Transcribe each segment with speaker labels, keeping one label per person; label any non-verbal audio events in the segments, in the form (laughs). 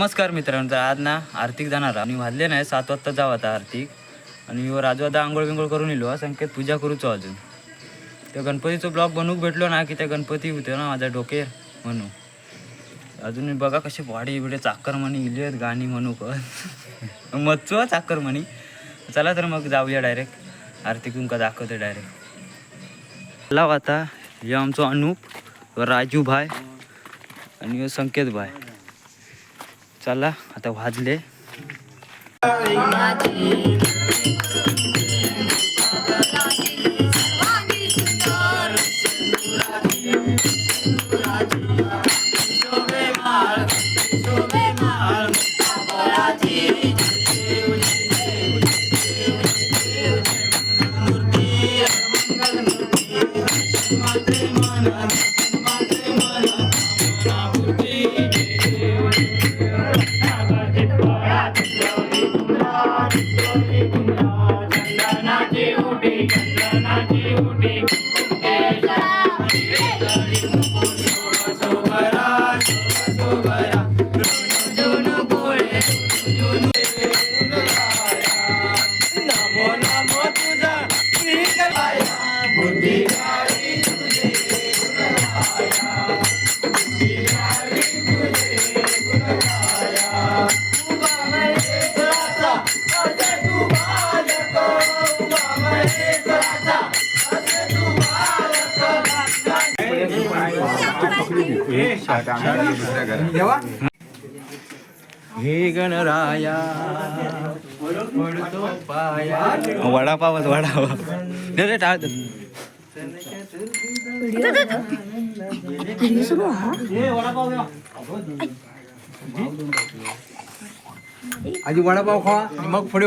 Speaker 1: नमस्कार मित्रांनो तर आज ना आर्थिक जाणार आणि वाजले नाही सात वाजता जाऊ आता आर्थिक. आणि मी राजू आता आंघोळ बिंगोळ करून येलो हा संकेत पूजा करूचो अजून. त्या गणपतीचं ब्लॉग बनवूक भेटलो ना की त्या गणपती होते ना माझ्या डोके म्हणू अजून बघा कसे वाडी बिडे चाकर म्हणी इली आहेत गाणी म्हणू कर (laughs) मच्छू चाकर म्हणी चला तर मग जाऊया डायरेक्ट आरती तुमका दाखवते डायरेक्ट लाव आता हे आमचो अनूप राजू भाई आणि संकेत भाई. चला आता वाजले. हे गणराया वडापावच वडापाव दे रे टाळ दे.
Speaker 2: आधी वडापाव खावा आणि मग पुढे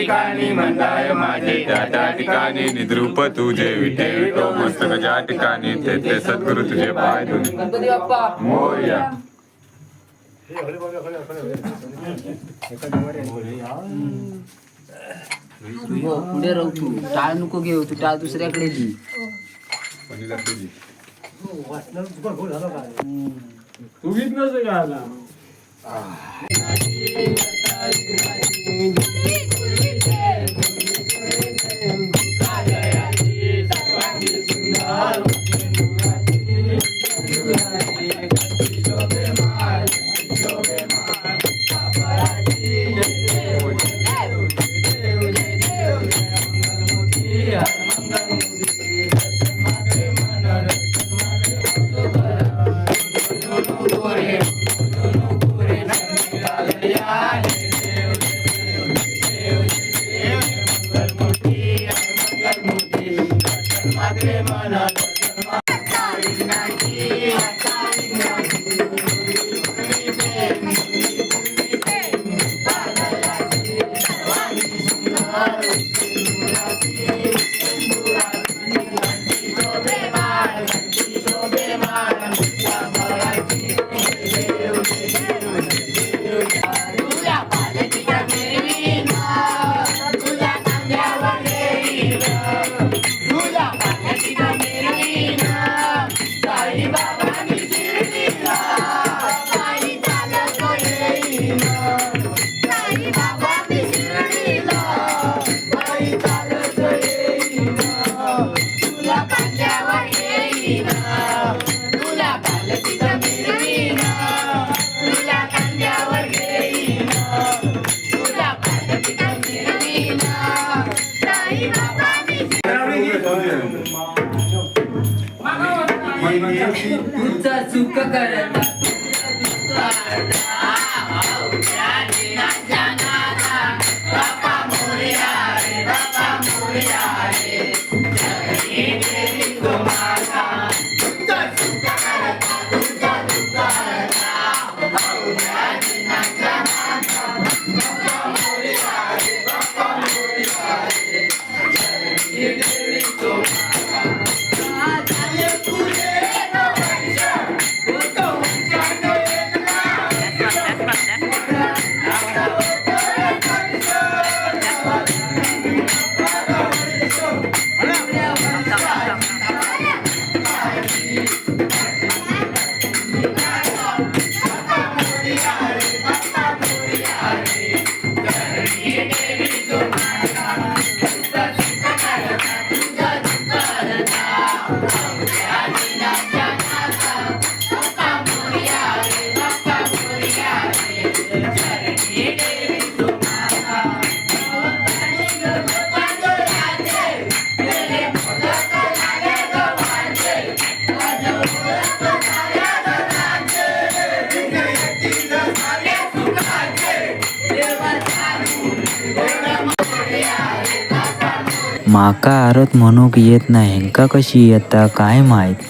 Speaker 3: ठिकाणी म्हणताय माझे त्या त्या ठिकाणी निद्रूप तुझे विठे विठो मस्तक ज्या ठिकाणी ते ते सद्गुरु तुझे पाय धुणे मोर्या.
Speaker 4: हो पुढे राहू तू. टाळ नको घेऊ तू टाळ दुसऱ्याकडे दे
Speaker 5: तुला
Speaker 1: तुझं सुख
Speaker 5: माका आरत म्हणूक येत नाही. हेंका कशी येता? काय माहीत?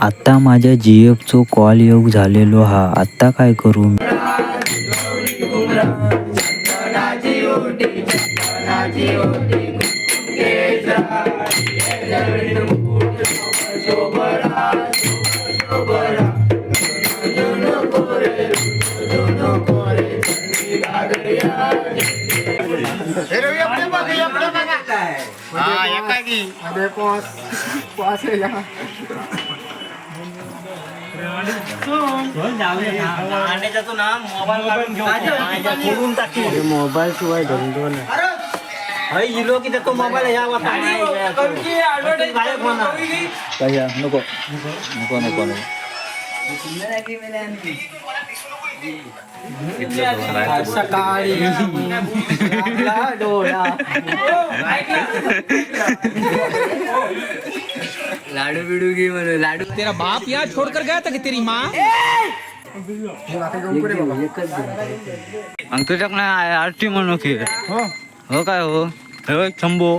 Speaker 5: आता माझ्या जी चो कॉल योग झालेलो हा. आता काय करू?
Speaker 6: मोबाईल शिवाय धंदो नाही इलो की तो मोबाईल या
Speaker 5: नको नको नको नको
Speaker 6: सकाळी
Speaker 1: लाडू बिडू घे म्हणून. लाडू
Speaker 4: तेरा बाप या छोडकर गया था की तेरी माँ?
Speaker 5: आणि तुझ्याकडे आरती म्हणू की. हो काय हो? एक शंभो.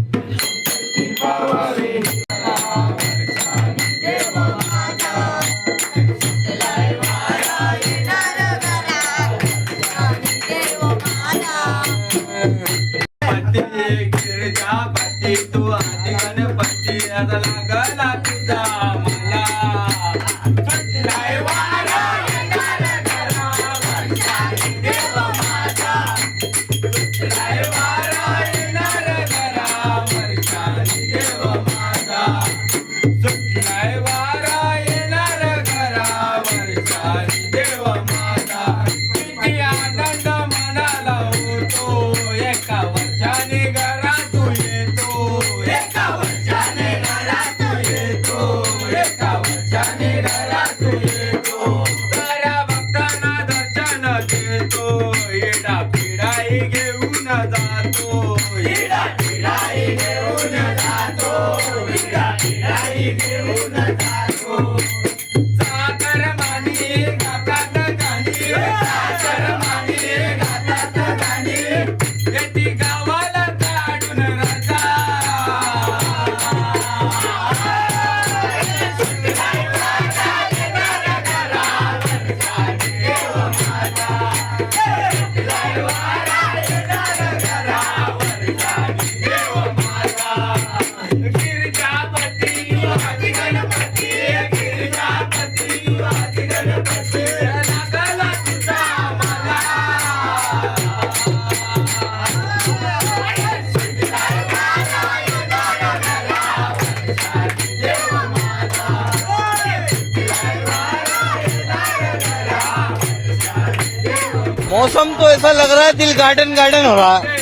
Speaker 2: तो
Speaker 5: ऐसा लग रहा है दिल गार्डन गार्डन हो रहा है।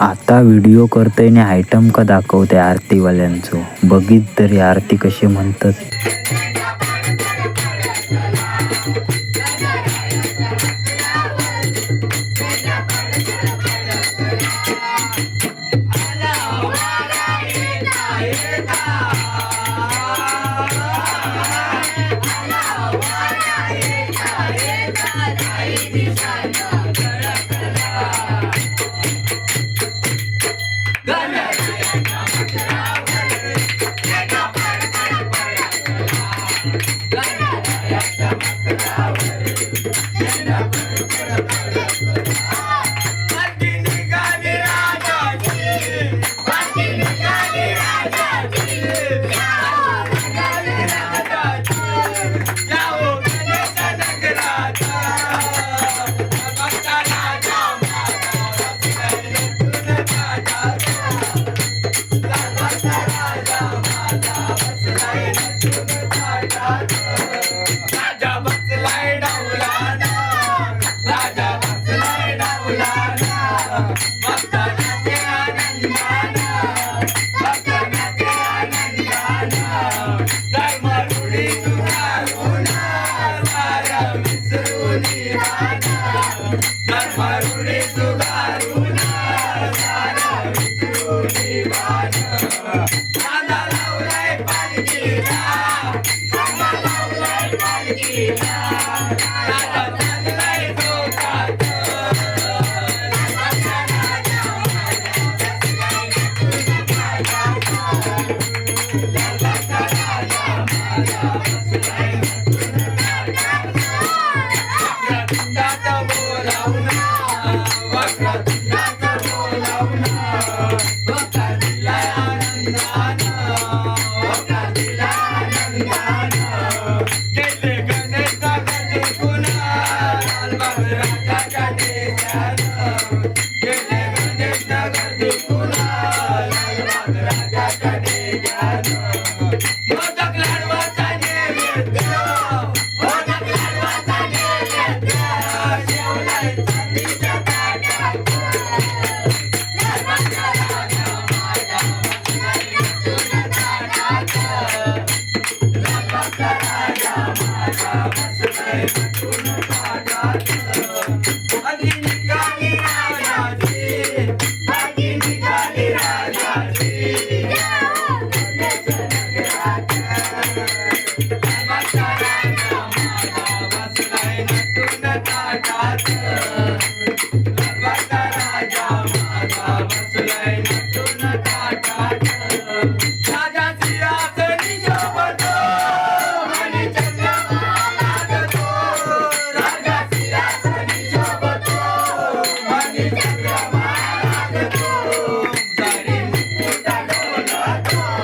Speaker 1: आता व्हिडिओ करतय आणि आयटम का दाखवते आरतीवाल्यांचं. बघित तरी आरती कशी म्हणतात. Yeah.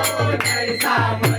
Speaker 5: Oh,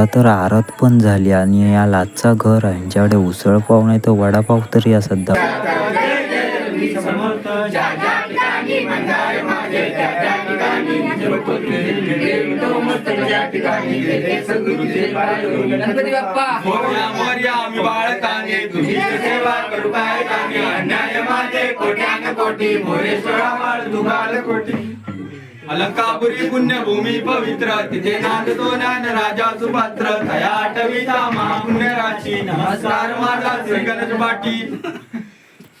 Speaker 5: आता तर आरत पण झाली आणि या लाचचा घर यांच्याकडे उसळ पाव नाही तर वडापाव तरी या सध्या. कोटी अलंकापुरी पुण्यभूमी पवित्र तिथे नांदतो ज्ञान राजा सुपात्र तया आठवीचा महापुण्य राशी नमस्कार माझा श्री गणेश पाटी.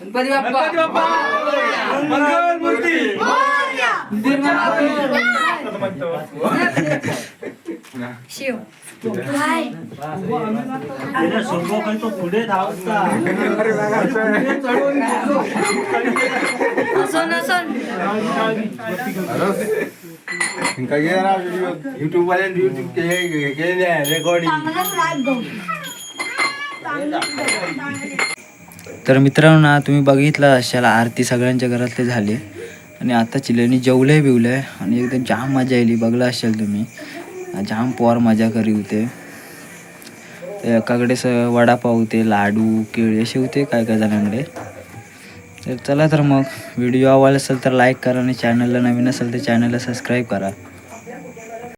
Speaker 7: गणपती बाप्पा.
Speaker 5: गणपती बाप्पा. मंगल मूर्ती
Speaker 8: शिव.
Speaker 6: तो पुढे धावता
Speaker 5: युट्यूब वाले युट्यूब केले रेकॉर्डिंग
Speaker 1: तर मित्रांनो ना तुम्ही बघितलं असाल आरती सगळ्यांच्या घरातले झाले. आणि आता चिल्यांनी जेवलंय बिवलंय आणि एकदम जाम मजा येईल बघला असाल तुम्ही. जाम पोर मजा करी होते. एकाकडे स वडापाव होते लाडू केळी असे होते काय काय जणांकडे. तर चला तर मग व्हिडिओ आवडला असेल तर लाईक करा आणि चॅनलला नवीन असेल तर चॅनलला सबस्क्राईब करा.